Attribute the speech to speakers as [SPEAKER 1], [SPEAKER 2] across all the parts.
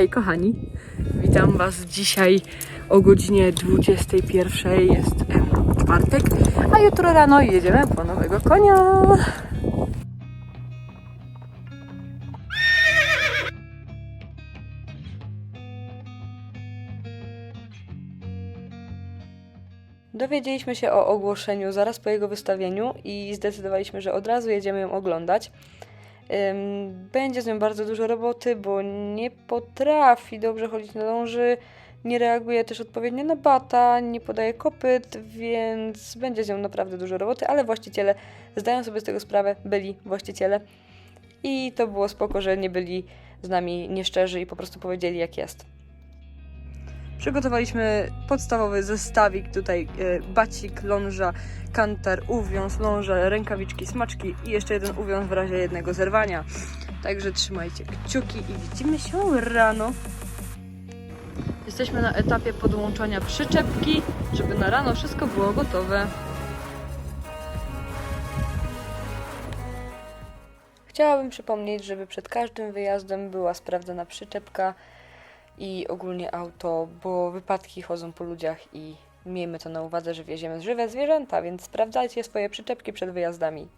[SPEAKER 1] Hej kochani, witam Was dzisiaj o godzinie 21. Jest czwartek, a jutro rano jedziemy po nowego konia. Dowiedzieliśmy się o ogłoszeniu zaraz po jego wystawieniu i zdecydowaliśmy, że od razu jedziemy ją oglądać. Będzie z nią bardzo dużo roboty, bo nie potrafi dobrze chodzić na ląży, nie reaguje też odpowiednio na bata, nie podaje kopyt, więc będzie z nią naprawdę dużo roboty, ale właściciele zdają sobie z tego sprawę, byli właściciele i to było spoko, że nie byli z nami nieszczerzy i po prostu powiedzieli jak jest. Przygotowaliśmy podstawowy zestawik, tutaj e, bacik, ląża, kantar, uwiąz, ląża, rękawiczki, smaczki i jeszcze jeden uwiąz w razie jednego zerwania. Także trzymajcie kciuki i widzimy się rano. Jesteśmy na etapie podłączania przyczepki, żeby na rano wszystko było gotowe. Chciałabym przypomnieć, żeby przed każdym wyjazdem była sprawdzona przyczepka i ogólnie auto, bo wypadki chodzą po ludziach i miejmy to na uwadze, że wieziemy żywe zwierzęta, więc sprawdzajcie swoje przyczepki przed wyjazdami.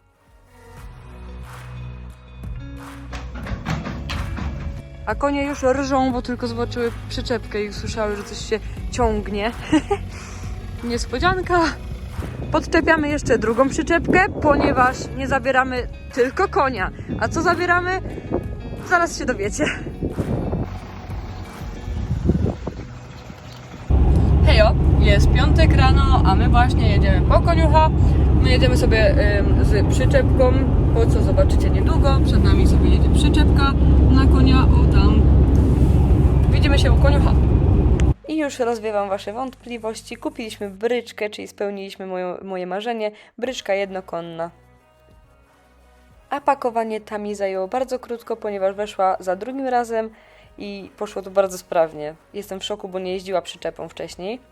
[SPEAKER 1] A konie już rżą, bo tylko zobaczyły przyczepkę i usłyszały, że coś się ciągnie. Niespodzianka! Podczepiamy jeszcze drugą przyczepkę, ponieważ nie zabieramy tylko konia. A co zabieramy? Zaraz się dowiecie. Jest piątek rano, a my właśnie jedziemy po koniucha. My jedziemy sobie z przyczepką, po co zobaczycie niedługo. Przed nami sobie jedzie przyczepka na konia, o tam. Widzimy się u koniucha. I już rozwiewam Wasze wątpliwości. Kupiliśmy bryczkę, czyli spełniliśmy moje, moje marzenie. Bryczka jednokonna. A pakowanie Tami zajęło bardzo krótko, ponieważ weszła za drugim razem i poszło to bardzo sprawnie. Jestem w szoku, bo nie jeździła przyczepą wcześniej.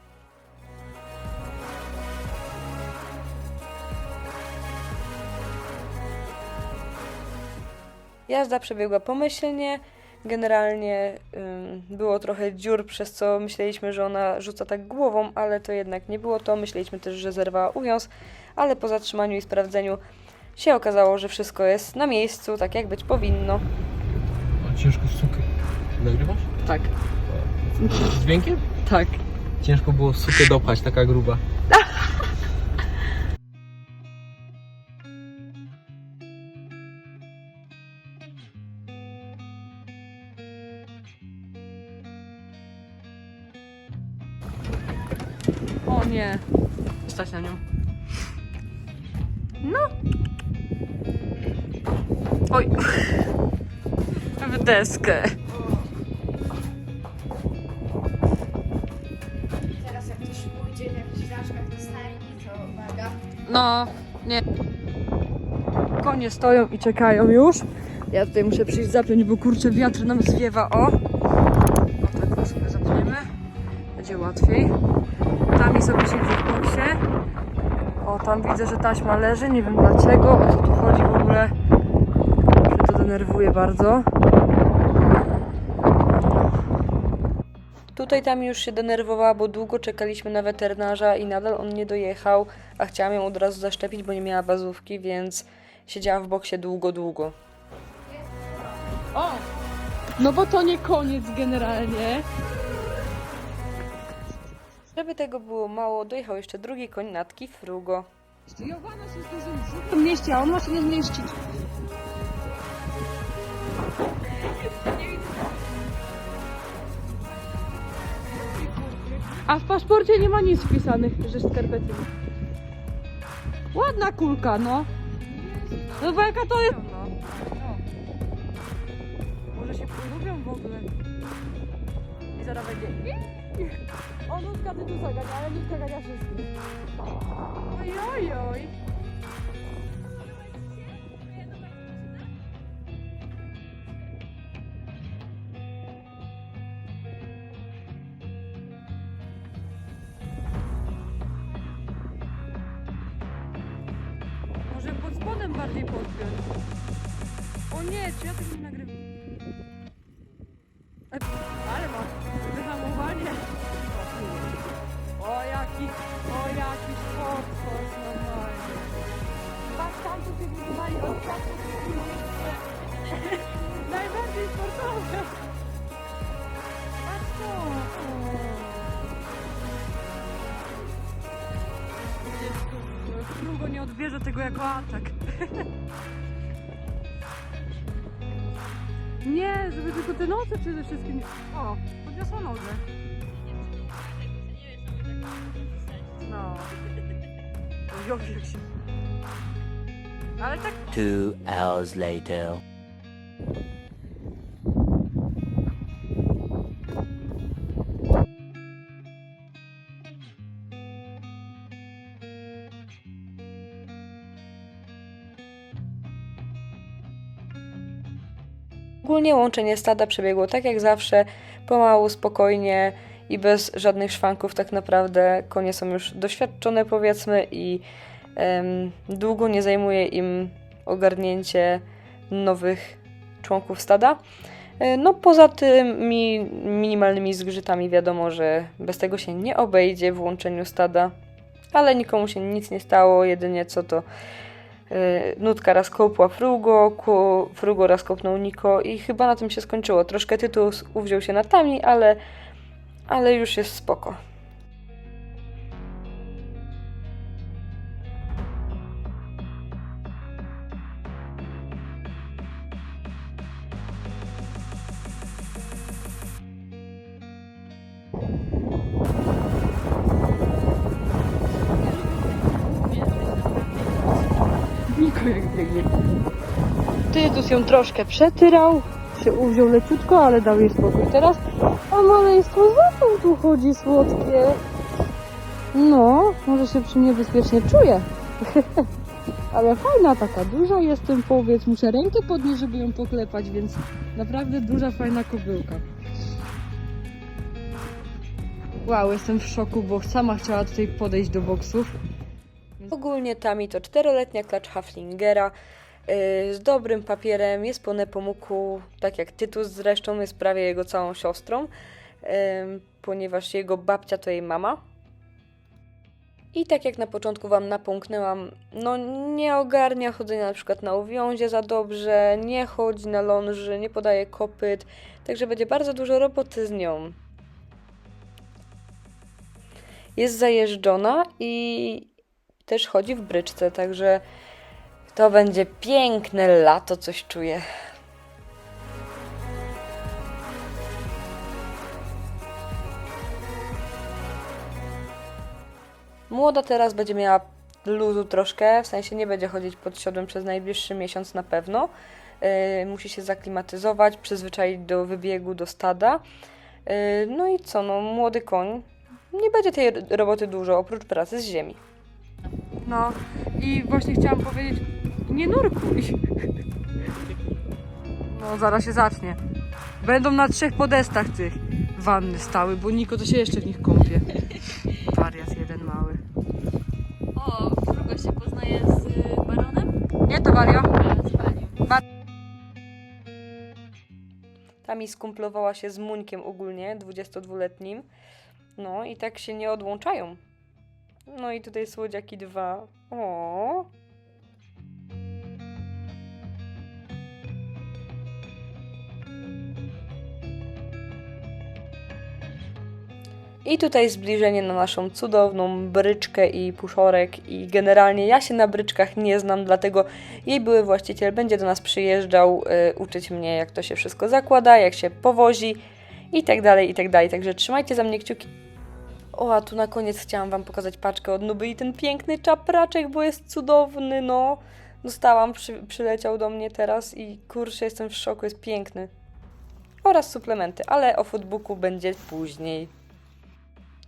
[SPEAKER 1] Jazda przebiegła pomyślnie. Generalnie ym, było trochę dziur, przez co myśleliśmy, że ona rzuca tak głową, ale to jednak nie było to. Myśleliśmy też, że zerwała uwiąz, ale po zatrzymaniu i sprawdzeniu się okazało, że wszystko jest na miejscu, tak jak być powinno.
[SPEAKER 2] Ciężko sukę. Nagrywasz?
[SPEAKER 1] Tak,
[SPEAKER 2] Z dźwiękiem?
[SPEAKER 1] tak.
[SPEAKER 2] Ciężko było sukę dopać, taka gruba.
[SPEAKER 1] nie. Stać na nią. No. Oj. W deskę.
[SPEAKER 3] Teraz jak ktoś pójdzie w jakichś raczkach do stajni, to uwaga.
[SPEAKER 1] No, nie. Konie stoją i czekają już. Ja tutaj muszę przyjść zapiąć, bo kurczę wiatr nam zwiewa. O! O tak sobie zapniemy. Będzie łatwiej. Tam sobie siedzi w boksie. O, tam widzę, że taśma leży. Nie wiem dlaczego, o co tu chodzi w ogóle. Mnie to denerwuje bardzo. Tutaj tam już się denerwowała, bo długo czekaliśmy na weterynarza i nadal on nie dojechał, a chciałam ją od razu zaszczepić, bo nie miała bazówki, więc siedziała w boksie długo, długo. O! No bo to nie koniec generalnie. Żeby tego było mało, dojechał jeszcze drugi koń Natki Frugo.
[SPEAKER 4] Jowana się w tym mieście, a on ma się nie zmieścić. A w paszporcie nie ma nic wpisanych, że skarpety. Ładna kulka, no. No bo jaka to jest...
[SPEAKER 1] Może się polubią w ogóle. I zaraz będzie.
[SPEAKER 4] O, nutka ty tu zagania, ale nutka gania wszystkich.
[SPEAKER 1] Oj, oj. Może pod spodem bardziej podpiąć. O nie, czy ja tego nie nagrywam? E,
[SPEAKER 4] jaki, o jaki potwór normalnie. Patrz tam, co się wybudowali od czasu. Najbardziej sportowe. Patrz to. Frugo nie odbierze tego jako atak. Nie, żeby tylko te noce przede wszystkim. O, podniosła nogę. No. Jak się. Ale tak
[SPEAKER 5] Two hours later.
[SPEAKER 1] Ogólnie łączenie stada przebiegło tak jak zawsze, pomału, spokojnie i bez żadnych szwanków. Tak naprawdę konie są już doświadczone, powiedzmy, i długo nie zajmuje im ogarnięcie nowych członków stada. E, No, poza tymi minimalnymi zgrzytami, wiadomo, że bez tego się nie obejdzie w łączeniu stada, ale nikomu się nic nie stało, jedynie co to E, Nutka raz kopła Frugo, ku- Frugo raz kopnął Niko i chyba na tym się skończyło. Troszkę tytuł uwziął się na Tami, ale, ale już jest spoko. Niko jak biegnie. Tytus ją troszkę przetyrał, się uwziął leciutko, ale dał jej spokój. Teraz, a maleństwo za co tu chodzi słodkie? No, może się przy mnie bezpiecznie czuje. ale fajna taka, duża jestem, powiedz, muszę rękę podnieść, żeby ją poklepać, więc naprawdę duża, fajna kobyłka. Wow, jestem w szoku, bo sama chciała tutaj podejść do boksów. Ogólnie Tami to czteroletnia klacz Haflingera yy, z dobrym papierem, jest po Nepomuku, tak jak Tytus zresztą, jest prawie jego całą siostrą, ponieważ jego babcia to jej mama. I tak jak na początku Wam napomknęłam, no nie ogarnia chodzenia na przykład na uwiązie za dobrze, nie chodzi na ląży, nie podaje kopyt, także będzie bardzo dużo roboty z nią. Jest zajeżdżona i też chodzi w bryczce, także to będzie piękne lato, coś czuję. Młoda teraz będzie miała luzu troszkę, w sensie nie będzie chodzić pod siodłem przez najbliższy miesiąc na pewno. Yy, musi się zaklimatyzować, przyzwyczaić do wybiegu, do stada. Yy, no i co, no młody koń. Nie będzie tej roboty dużo, oprócz pracy z ziemi. No i właśnie chciałam powiedzieć, nie nurkuj. No zaraz się zacznie. Będą na trzech podestach tych wanny stały, bo Niko to się jeszcze w nich kąpie.
[SPEAKER 6] Z panią.
[SPEAKER 1] Tami skumplowała się z Muńkiem ogólnie, 22-letnim. No i tak się nie odłączają. No i tutaj słodziaki dwa. O. I tutaj zbliżenie na naszą cudowną bryczkę i puszorek i generalnie ja się na bryczkach nie znam, dlatego jej były właściciel będzie do nas przyjeżdżał y, uczyć mnie jak to się wszystko zakłada, jak się powozi i tak dalej, i tak dalej. Także trzymajcie za mnie kciuki. O, a tu na koniec chciałam Wam pokazać paczkę od Nuby i ten piękny czapraczek, bo jest cudowny, no. Dostałam, przy, przyleciał do mnie teraz i kurczę, jestem w szoku, jest piękny. Oraz suplementy, ale o footbooku będzie później.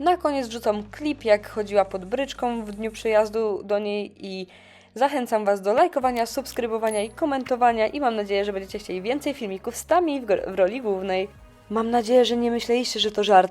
[SPEAKER 1] Na koniec wrzucam klip, jak chodziła pod bryczką w dniu przyjazdu do niej i zachęcam Was do lajkowania, subskrybowania i komentowania i mam nadzieję, że będziecie chcieli więcej filmików z Tami w, w roli głównej. Mam nadzieję, że nie myśleliście, że to żart.